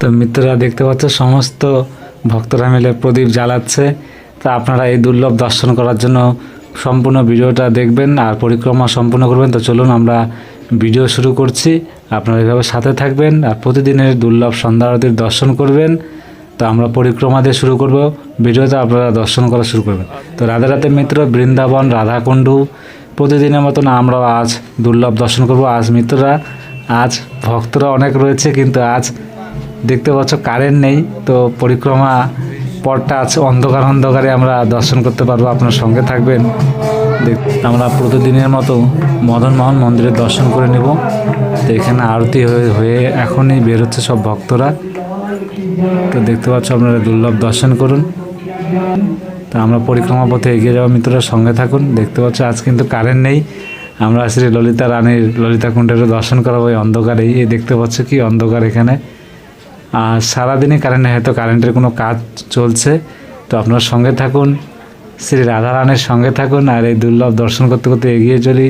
তো মিত্ররা দেখতে পাচ্ছ, সমস্ত ভক্তরা মিলে প্রদীপ জ্বালাচ্ছে। তা আপনারা এই দুর্লভ দর্শন করার জন্য সম্পূর্ণ ভিডিওটা দেখবেন আর পরিক্রমা সম্পূর্ণ করবেন। তো চলুন আমরা ভিডিও শুরু করছি। আপনারা এভাবে সাথে থাকবেন আর প্রতিদিনের দুর্লভ সন্ধ্যা আরতির দর্শন করবেন। তো আমরা পরিক্রমা দিয়ে শুরু করব। ভিডিওতে আপনারা দর্শন করা শুরু করবেন। তো রাধে রাধে মিত্র, বৃন্দাবন, রাধাকুণ্ডু, প্রতিদিনের মতন আমরা আজ দুর্লভ দর্শন করব। আজ মিত্ররা, আজ ভক্তরা অনেক রয়েছে, কিন্তু আজ দেখতে পাচ্ছ কারেন্ট নেই, তো পরিক্রমা পথটা আছে, অন্ধকার অন্ধকারে আমরা দর্শন করতে পারব, আপনার সঙ্গে থাকবেন। আমরা প্রতিদিনের মতো মদন মোহন মন্দিরের দর্শন করে নেব। তো এখানে আরতি হয়ে হয়ে এখনই বেরোচ্ছে সব ভক্তরা। তো দেখতে পাচ্ছ, আপনারা দুর্লভ দর্শন করুন। তো আমরা পরিক্রমা পথে এগিয়ে যাওয়া মিত্ররা সঙ্গে থাকুন। দেখতে পাচ্ছ, আজ কিন্তু কারেন্ট নেই। আমরা শ্রী ললিতা রানীর ললিতা কুণ্ডেরও দর্শন করাবো এই অন্ধকারেই। এই দেখতে পাচ্ছ কি অন্ধকার এখানে। আর সারাদিনই কারেন্ট হয়তো কারেন্টের কোনো কাজ চলছে। তো আপনার সঙ্গে থাকুন, শ্রী রাধা রানীর সঙ্গে থাকুন আর এই দুর্লভ দর্শন করতে করতে এগিয়ে চলি।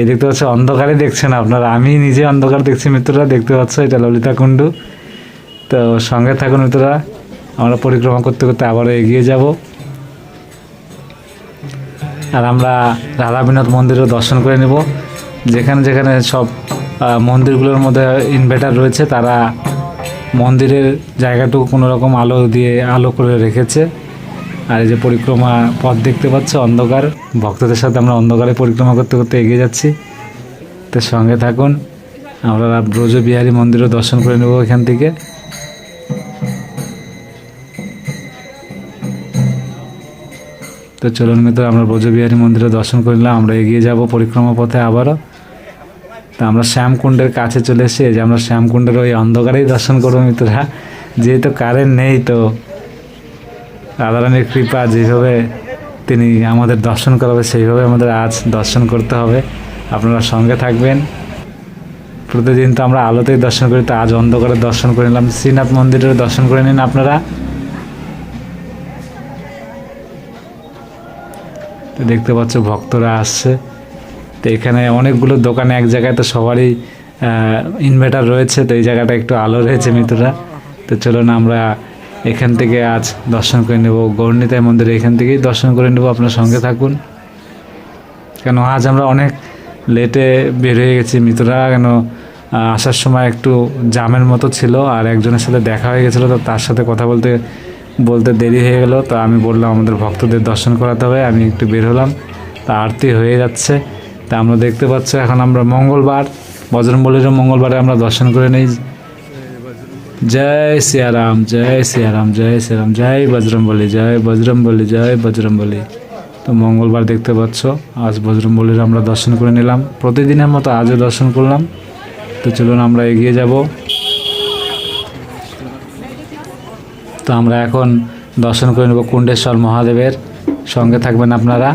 এই দেখতে পাচ্ছ অন্ধকারে দেখছেন আপনারা। আমি নিজে অন্ধকার দেখছি, মিত্ররা দেখতে পাচ্ছ, এটা ললিতা কুণ্ডু। তো সঙ্গে থাকুন মিত্ররা, আমরা পরিক্রমা করতে করতে আবারও এগিয়ে যাব। আর আমরা রাধা বিনোদ মন্দিরও দর্শন করে নেব। যেখানে যেখানে সব মন্দিরগুলোর মধ্যে ইনভার্টার রয়েছে, তারা মন্দিরের জায়গাটুকু কোনো রকম আলো দিয়ে, আলো করে রেখেছে। আর এই যে পরিক্রমা পথ দেখতে পাচ্ছ, অন্ধকার। ভক্তদের সাথে আমরা অন্ধকারে পরিক্রমা করতে করতে এগিয়ে যাচ্ছি। তো সঙ্গে থাকুন, আমরা ব্রজ ব্রজবিহারী মন্দিরও দর্শন করে নেব এখান থেকে। তো চলুন মিত্র, আমরা ব্রজবিহারী মন্দিরে দর্শন করলাম আমরা এগিয়ে যাব পরিক্রমা পথে আবারও। তো আমরা শ্যামকুণ্ডের কাছে চলে এসে যে আমরা শ্যামকুণ্ডের ওই অন্ধকারেই দর্শন করব মিত্ররা। যেহেতু কারেন্ট নেই তো রাধারানীর কৃপা যেভাবে তিনি আমাদের দর্শন করাবে, সেইভাবে আমাদের আজ দর্শন করতে হবে। আপনারা সঙ্গে থাকবেন। প্রতিদিন তো আমরা আলোতেই দর্শন করি, তো আজ অন্ধকারে দর্শন করে নিলাম। শ্রীনাথ মন্দিরের দর্শন করে নিন আপনারা। তো দেখতে পাচ্ছ ভক্তরা আসছে। তো এখানে অনেকগুলো দোকানে এক জায়গায় তো সবারই ইনভার্টার রয়েছে তো এই জায়গাটা একটু আলো রয়েছে মিত্ররা। তো চলুন আমরা এখান থেকে আজ দর্শন করে নেব গৌরনীতাই মন্দিরে। এখান থেকেই দর্শন করে নেব আপনার সঙ্গে থাকুন। কেন আজ আমরা অনেক লেটে বের হয়ে গেছি মিত্ররা কেন আসার সময় একটু জামের মতো ছিল আর একজনের সাথে দেখা হয়ে গেছিল তো তার সাথে কথা বলতে বলতে দেরি হয়ে গেল। তো আমি বললাম আমাদের ভক্তদের দর্শন করাতে হবে আমি একটু বের হলাম। তা আরতি হয়ে যাচ্ছে। তা আমরা দেখতে পাচ্ছি, এখন আমরা মঙ্গলবার বজরংবলিরও মঙ্গলবারে আমরা দর্শন করে নেই। জয় সিয়ারাম জয় সিয়ারাম জয় সিয়ারাম, জয় বজরংবলী জয় বজরংবলী জয় বজরংবলী। তো মঙ্গলবার দেখতে পাচ্ছ, আজ বজরংবলীর আমরা দর্শন করে নিলাম। প্রতিদিনের মতো আজও দর্শন করলাম। তো চলুন আমরা এগিয়ে যাব। তো আমরা এখন দর্শন করে নেব কুণ্ডেশ্বর মহাদেবের। সঙ্গে থাকবেন আপনারা।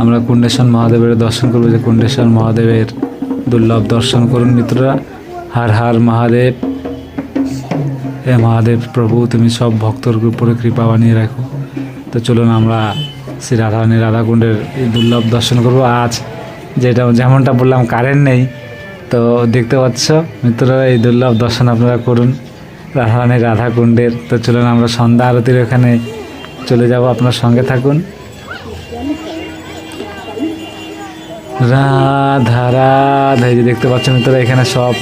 আমরা কুণ্ডেশ্বর মহাদেবের দর্শন করব যে কুণ্ডেশ্বর মহাদেবের দুর্লভ দর্শন করুন মিত্ররা। হার হার মহাদেব। হে মহাদেব প্রভু, তুমি সব ভক্তর উপরে কৃপা বানিয়ে রাখো। তো চলুন আমরা শ্রী রাধারানী রাধাকুণ্ডের এই দুর্লভ দর্শন করব। আজ যেটা যেমনটা বললাম কারেন্ট নেই। তো দেখতে পাচ্ছ মিত্ররা, এই দুর্লভ দর্শন আপনারা করুন রাধারানী রাধাকুণ্ডের। তো চলুন আমরা সন্ধ্যা আরতির ওখানে চলে যাব। আপনার সঙ্গে থাকুন। রাধা রাধা, এই যে দেখতে পাচ্ছেন মিত্ররা এখানে সব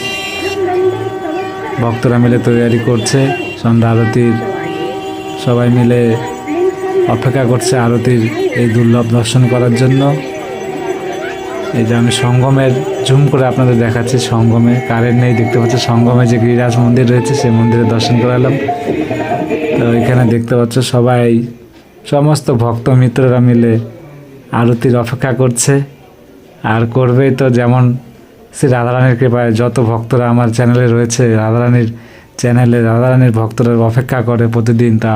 ভক্তরা মিলে তৈরি করছে, সন্ধ্যা আরতির সবাই মিলে অপেক্ষা করছে আরতির এই দুর্লভ দর্শন করার জন্য। এই যে আমি সঙ্গমের জুম করে আপনাদের দেখাচ্ছি, সঙ্গমে কারেন্ট নেই, দেখতে পাচ্ছি সঙ্গমে যে গিরিরাজ মন্দির রয়েছে, সেই মন্দিরে দর্শন করালাম। তো এখানে দেখতে পাচ্ছ সবাই, সমস্ত ভক্ত মিত্ররা মিলে আরতির অপেক্ষা করছে। আর করবেই তো যেমন শ্রী রাধারানীর কৃপায় যত ভক্তরা আমার চ্যানেলে রয়েছে, রাধারানীর চ্যানেলে রাধারানীর ভক্তরা অপেক্ষা করে প্রতিদিন, তা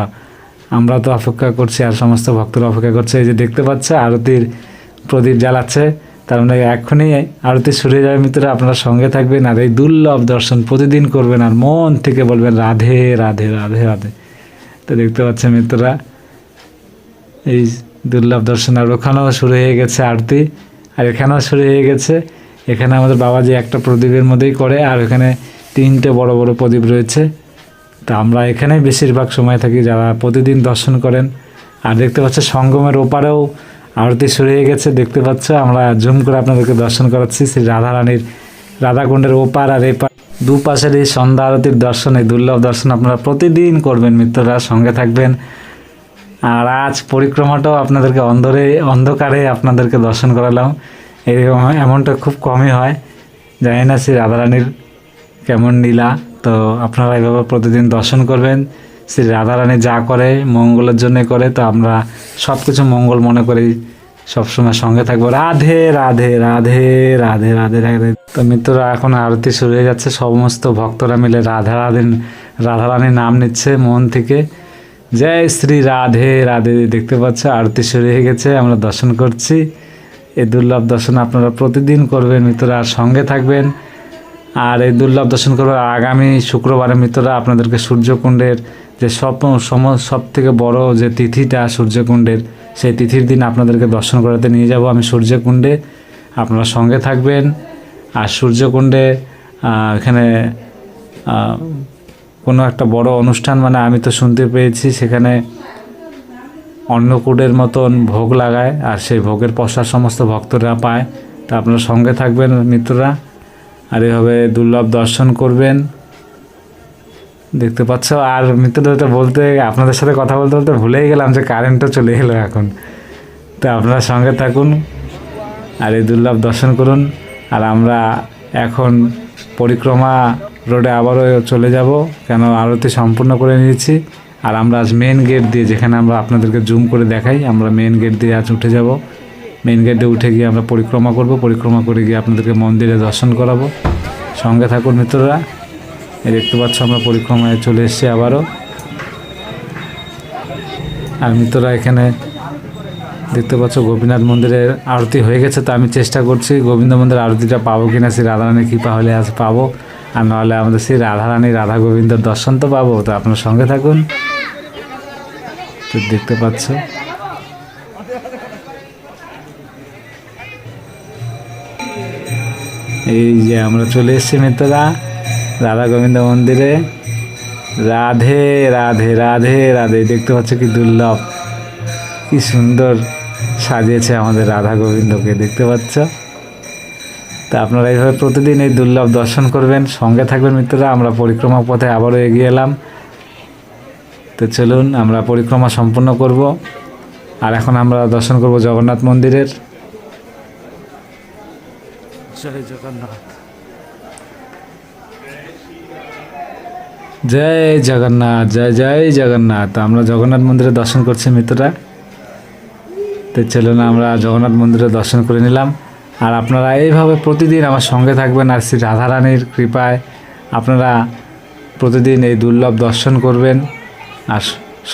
আমরা তো অপেক্ষা করছি আর সমস্ত ভক্তরা অপেক্ষা করছে। এই যে দেখতে পাচ্ছে, আরতির প্রদীপ জ্বালাচ্ছে, তার মানে এখনই আরতি হয়ে যাবে মিত্ররা, আপনারা সঙ্গে থাকবেন আর এই দুর্লভ দর্শন প্রতিদিন করবেন আর মন থেকে বলবেন, রাধে রাধে রাধে রাধে। তো দেখতে পাচ্ছেন মিত্ররা, এই দুর্লভ দর্শন আর ওখানেও শুরু হয়ে গেছে আরতি। আর এখানেও শুরু হয়ে গেছে। এখানে আমাদের বাবাজি একটা প্রদীপের মধ্যেই করে, আর এখানে তিনটে বড় বড় প্রদীপ রয়েছে। তা আমরা এখানেই বেশিরভাগ সময় থাকি, যারা প্রতিদিন দর্শন করেন। আর দেখতে পাচ্ছ, সঙ্গমের ওপারেও আরতি শুরু হয়ে গেছে। দেখতে পাচ্ছ, আমরা জুম করে আপনাদেরকে দর্শন করাচ্ছি। শ্রী রাধারানীর রাধাকুণ্ডের ওপার আর এপার। দুপাশের এই সন্ধ্যা আরতির দর্শন এই দুর্লভ দর্শন আপনারা প্রতিদিন করবেন, মিত্ররা। সঙ্গে থাকবেন। আর আজ পরিক্রমাটাও আপনাদেরকে অন্ধরে, অন্ধকারে আপনাদেরকে দর্শন করালাম। এরকম এমনটা খুব কমই হয়। জানি না শ্রী রাধারানীর কেমন নীলা তো আপনারা এভাবে প্রতিদিন দর্শন করবেন। শ্রী রাধারানী যা করে, মঙ্গলের জন্য করে, তো আমরা সব কিছু মঙ্গল মনে করি। সবসময় সঙ্গে থাকব। রাধে রাধে রাধে রাধে রাধে রাধে তো মিত্ররা, এখন আরতি শুরু হয়ে যাচ্ছে। সমস্ত ভক্তরা মিলে রাধা রাধে রাধারানীর নাম নিচ্ছে মন থেকে। জয় শ্রী রাধে রাধে দেখতে পাচ্ছ, আরতি শুরু হয়ে গেছে, আমরা দর্শন করছি। এই দুর্লভ দর্শন আপনারা প্রতিদিন করবেন, মিত্ররা সঙ্গে থাকবেন। আর এই দুর্লভ দর্শন করবার আগামী শুক্রবারে মিত্ররা আপনাদেরকে সূর্যকুণ্ডের যে সব সম সব থেকে বড় যে তিথিটা সূর্যকুণ্ডের, সেই তিথির দিন আপনাদেরকে দর্শন করাতে নিয়ে যাব আমি সূর্যকুণ্ডে। আপনারা সঙ্গে থাকবেন। আর সূর্যকুণ্ডে এখানে কোনো একটা বড় অনুষ্ঠান মানে আমি তো শুনতে পেয়েছি, সেখানে অন্নকূটের মতন ভোগ লাগায় আর সেই ভোগের প্রসাদ সমস্ত ভক্তরা পায়। তা আপনারা সঙ্গে থাকবেন মিত্ররা। আর এভাবে দুর্লভ দর্শন করবেন। দেখতে পাচ্ছ, আর মিত্রটা বলতে, আপনাদের সাথে কথা বলতে বলতে ভুলেই গেলাম যে কারেন্টও চলে এলো এখন। তো আপনারা সঙ্গে থাকুন আর এই দুর্লভ দর্শন করুন। আর আমরা এখন পরিক্রমা রোডে আবারও চলে যাব, কেন আরতি সম্পূর্ণ করে নিয়েছি। আর আমরা আজ মেন গেট দিয়ে যেখানে আমরা আপনাদেরকে জুম করে দেখাই, আমরা মেন গেট দিয়ে আজ উঠে যাব। মেন গেটে উঠে গিয়ে আমরা পরিক্রমা করব, পরিক্রমা করে গিয়ে আপনাদেরকে মন্দিরে দর্শন করাবো। সঙ্গে থাকুন মিত্ররা। এই দেখতে পাচ্ছ আমরা পরিক্রমায় চলে এসেছি আবারও। আর মিত্ররা এখানে দেখতে পাচ্ছ গোপীনাথ মন্দিরের আরতি হয়ে গেছে, তো আমি চেষ্টা করছি গোবিন্দ মন্দিরের আরতিটা পাবো কিনা, শ্রী রাধারানীর কৃপা হলে আজ পাবো। আর নাহলে আমাদের শ্রী রাধারানী রাধা গোবিন্দর দর্শন তো পাবো, তো আপনার সঙ্গে থাকুন। তো দেখতে পাচ্ছ। এই যে আমরা চলে এসেছি মিত্ররা রাধা গোবিন্দ মন্দিরে। রাধে রাধে রাধে রাধে। দেখতে পাচ্ছ কি দুর্লভ, কি সুন্দর সাজিয়েছে আমাদের রাধা গোবিন্দকে দেখতে পাচ্ছ? তা আপনারা এইভাবে প্রতিদিন এই দুর্লভ দর্শন করবেন সঙ্গে থাকবেন মিত্ররা আমরা পরিক্রমা পথে আবারও এগিয়ে এলাম। তো চলুন আমরা পরিক্রমা সম্পূর্ণ করব। আর এখন আমরা দর্শন করব জগন্নাথ মন্দিরের। জয় জগন্নাথ। জয় জগন্নাথ জয় জয় জগন্নাথ। আমরা জগন্নাথ মন্দিরে দর্শন করছি মিত্ররা। তো চলুন আমরা জগন্নাথ মন্দিরে দর্শন করে নিলাম। আর আপনারা এইভাবে প্রতিদিন আমার সঙ্গে থাকবেন আর শ্রী রাধারানীর কৃপায় আপনারা প্রতিদিন এই দুর্লভ দর্শন করবেন। আর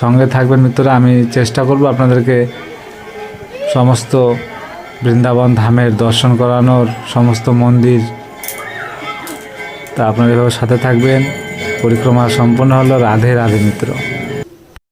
সঙ্গে থাকবেন মিত্ররা, আমি চেষ্টা করব আপনাদেরকে সমস্ত বৃন্দাবন ধামের দর্শন করানোর, সমস্ত মন্দির তা আপনারা এভাবে সাথে থাকবেন। পরিক্রমা সম্পন্ন হলো। রাধে রাধে মিত্র।